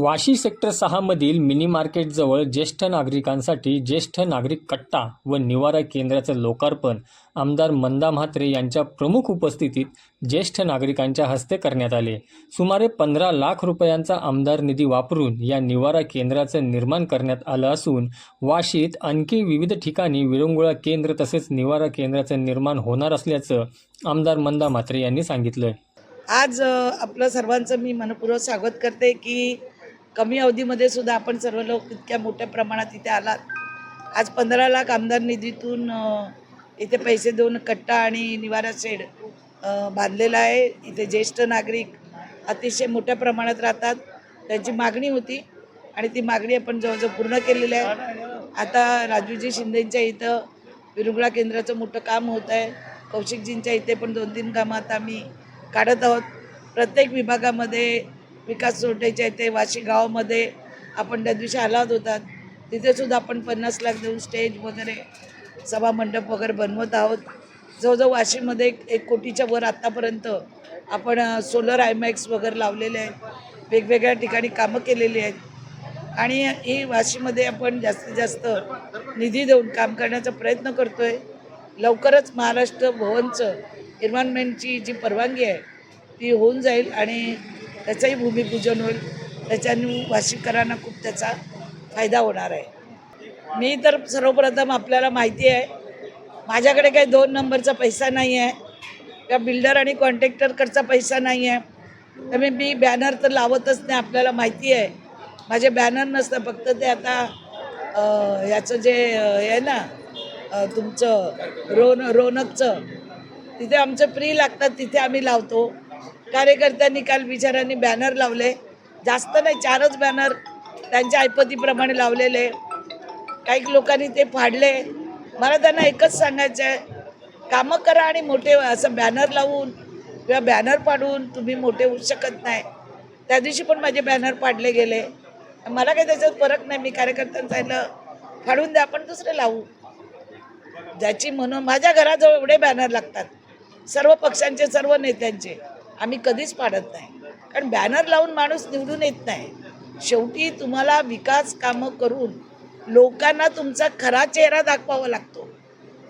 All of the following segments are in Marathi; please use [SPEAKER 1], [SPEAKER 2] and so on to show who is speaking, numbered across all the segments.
[SPEAKER 1] वाशी सेक्टर सहामधील मिनी मार्केटजवळ ज्येष्ठ नागरिकांसाठी ज्येष्ठ नागरिक कट्टा व निवारा केंद्राचं लोकार्पण आमदार मंदा म्हात्रे यांच्या प्रमुख उपस्थितीत ज्येष्ठ नागरिकांच्या हस्ते करण्यात आले. सुमारे पंधरा लाख रुपयांचा आमदार निधी वापरून या निवारा केंद्राचं निर्माण करण्यात आलं असून वाशीत आणखी विविध ठिकाणी विरंगुळा केंद्र तसेच निवारा केंद्राचं निर्माण होणार असल्याचं आमदार मंदा म्हात्रे यांनी सांगितलं
[SPEAKER 2] आज आपलं सर्वांचं मी मनपूर्वक स्वागत करते की कमी अवधीमध्ये सुद्धा आपण सर्व लोक इतक्या मोठ्या प्रमाणात इथे आलात. आज पंधरा लाख आमदार निधीतून इथे पैसे देऊन कट्टा आणि निवारा शेड बांधलेला आहे. इथे ज्येष्ठ नागरिक अतिशय मोठ्या प्रमाणात राहतात. त्यांची मागणी होती आणि ती मागणी आपण जवळजवळ पूर्ण केलेली आहे. आता राजूजी शिंदेंच्या इथं विरुंगळा केंद्राचं मोठं काम होत आहे. कौशिकजींच्या इथे पण दोन तीन कामं आता आम्ही काढत आहोत. प्रत्येक विभागामध्ये विकास तोटेचे आहे ते वाशी गावामध्ये आपण त्या दिवशी आलात होतात तिथेसुद्धा आपण पन्नास लाख देऊन स्टेज वगैरे सभामंडप वगैरे बनवत आहोत. जवळजवळ वाशीमध्ये एक एक कोटीच्या वर आत्तापर्यंत आपण सोलर आयमॅक्स वगैरे लावलेले आहेत. वेगवेगळ्या ठिकाणी कामं केलेली आहेत. आणि ही वाशीमध्ये आपण जास्तीत जास्त निधी देऊन काम करण्याचा प्रयत्न करतो आहे लवकरच महाराष्ट्र भवनचं एन्व्हायरमेंटची जी परवानगी आहे ती होऊन जाईल आणि त्याचंही भूमिपूजन होईल. त्याच्याने वाशिककरांना खूप त्याचा फायदा होणार आहे. मी तर सर्वप्रथम आपल्याला माहिती आहे माझ्याकडे काही दोन नंबरचा पैसा नाही आहे किंवा बिल्डर आणि कॉन्ट्रॅक्टरकडचा पैसा नाही आहे. त्यामुळे मी बॅनर तर लावतच नाही आपल्याला माहिती आहे. माझे बॅनर नसतं फक्त ते आता याचं जे हे आहे ना तुमचं रोन रोनकचं तिथे आमचं फ्री लागतात तिथे आम्ही लावतो. कार्यकर्त्यांनी काल बिचाऱ्यांनी बॅनर लावले. जास्त नाही चारच बॅनर त्यांच्या ऐपतीप्रमाणे लावलेले. काही लोकांनी ते फाडले. मला त्यांना एकच सांगायचं आहे कामं करा आणि मोठे असं बॅनर लावून किंवा बॅनर पाडून तुम्ही मोठे होऊ शकत नाही. त्या दिवशी पण माझे बॅनर पाडले गेले. मला काही त्याच्यात फरक नाही मी कार्यकर्त्यांना सांगितलं फाडून द्या आपण दुसरे लावू. ज्याची म्हणून माझ्या घराजवळ एवढे बॅनर लागतात. सर्व पक्षांचे सर्व नेत्यांचे. आम्ही कधीच पाडत नाही. कारण बॅनर लावून माणूस निवडून येत नाही. शेवटी तुम्हाला विकास कामं करून लोकांना तुमचा खरा चेहरा दाखवावा लागतो.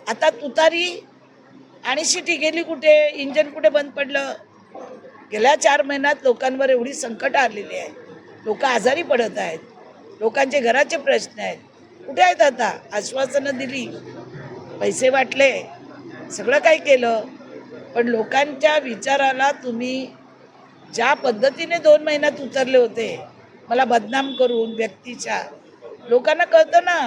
[SPEAKER 2] आता तुतारी आणि शिटी गेली कुठे? इंजन कुठे बंद पडलं? गेल्या चार महिन्यात लोकांवर एवढी संकट आलेली आहे लोक आजारी पडत आहेत. लोकांचे घराचे प्रश्न आहेत. कुठे आहेत आता? आश्वासनं दिली. पैसे वाटले. सगळं काही केलं? पण लोकांच्या विचाराला तुम्ही ज्या पद्धतीने दोन महिन्यात उतरले होते मला बदनाम करून व्यक्तीच्या लोकांना कळतं ना?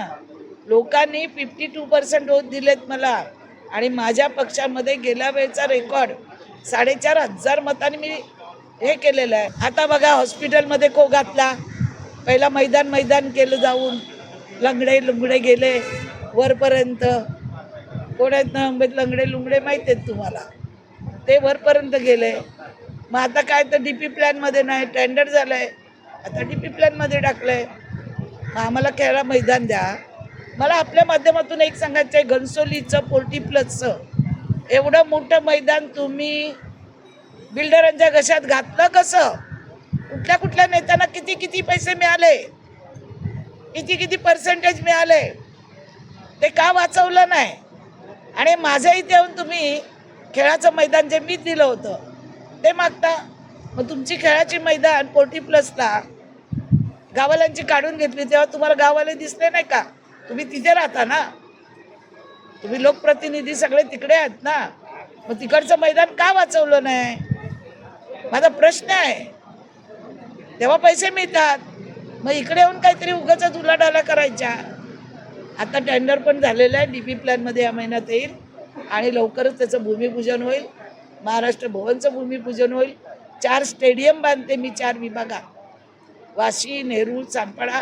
[SPEAKER 2] लोकांनी फिफ्टी टू पर्सेंट होत दिलेत मला आणि माझ्या पक्षामध्ये गेल्या वेळचा रेकॉर्ड साडेचार हजार मतांनी मी हे केलेलं आहे. आता बघा हॉस्पिटलमध्ये को घातला. पहिला मैदान मैदान केलं जाऊन. लंगडे लुंगडे गेले वरपर्यंत. कोण आहेत ना लंगडे लुंगडे माहीत आहेत तुम्हाला? ते वरपर्यंत गेले. मग आता काय तर डी पी प्लॅनमध्ये नाही टेंडर झालं आहे आता डी पी प्लॅनमध्ये टाकलं आहे मग आम्हाला खेळायला मैदान द्या. मला आपल्या माध्यमातून एक सांगायचं आहे घनसोलीचं पोल्टी प्लसचं. एवढं मोठं मैदान तुम्ही बिल्डरांच्या घशात घातलं कसं? कुठल्या कुठल्या नेत्यांना किती किती पैसे मिळाले? किती किती पर्सेंटेज मिळाले? ते का वाचवलं नाही? आणि माझ्या इथे येऊन तुम्ही खेळाचं मैदान जे मी दिलं होतं ते मागता. मग तुमची खेळाची मैदान पोर्टी प्लसला गावाल्यांची काढून घेतली तेव्हा तुम्हाला गाववाले दिसले नाही का? तुम्ही तिथे राहता ना? तुम्ही लोकप्रतिनिधी सगळे तिकडे आहेत ना? मग तिकडचं मैदान का वाचवलं नाही? माझा प्रश्न आहे. तेव्हा पैसे मिळतात. मग इकडे येऊन काहीतरी उगाच उलाढाला करायच्या. आता टेंडर पण झालेलं आहे डी पी प्लॅनमध्ये या महिन्यात येईल. आणि लवकरच त्याचं भूमिपूजन होईल. महाराष्ट्र भवनचं भूमिपूजन होईल. चार स्टेडियम बांधते मी चार विभागात वाशी नेरूळ चांदपाडा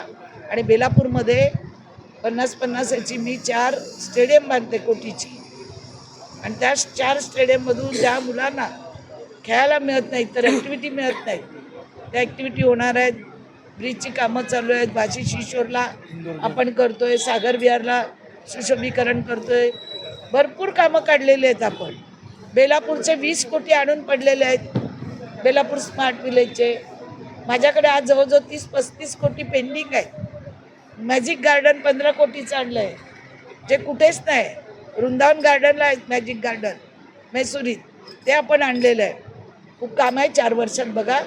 [SPEAKER 2] आणि बेलापूरमध्ये पन्नास पन्नास याची मी चार स्टेडियम बांधते कोटीची आणि त्या चार स्टेडियममधून ज्या मुलांना खेळायला मिळत नाही तर ॲक्टिव्हिटी मिळत नाही त्या ॲक्टिव्हिटी होणार आहेत. ब्रिजची कामं चालू आहेत. भाजी शिशोरला आपण करतोय. सागर विहारला सुशोभीकरण करतोय. भरपूर कामं काढलेली आहेत आपण. बेलापूरचे वीस कोटी आणून पडलेले आहेत. बेलापूर स्मार्ट विलेजचे माझ्याकडे आज जवळजवळ तीस पस्तीस कोटी पेंडिंग आहे मॅजिक गार्डन पंधरा कोटीचं आणलं आहे जे कुठेच नाही. वृंदावन गार्डनला आहे मॅजिक गार्डन मैसुरीत. ते आपण आणलेलं आहे. खूप काम आहे चार वर्षात बघा.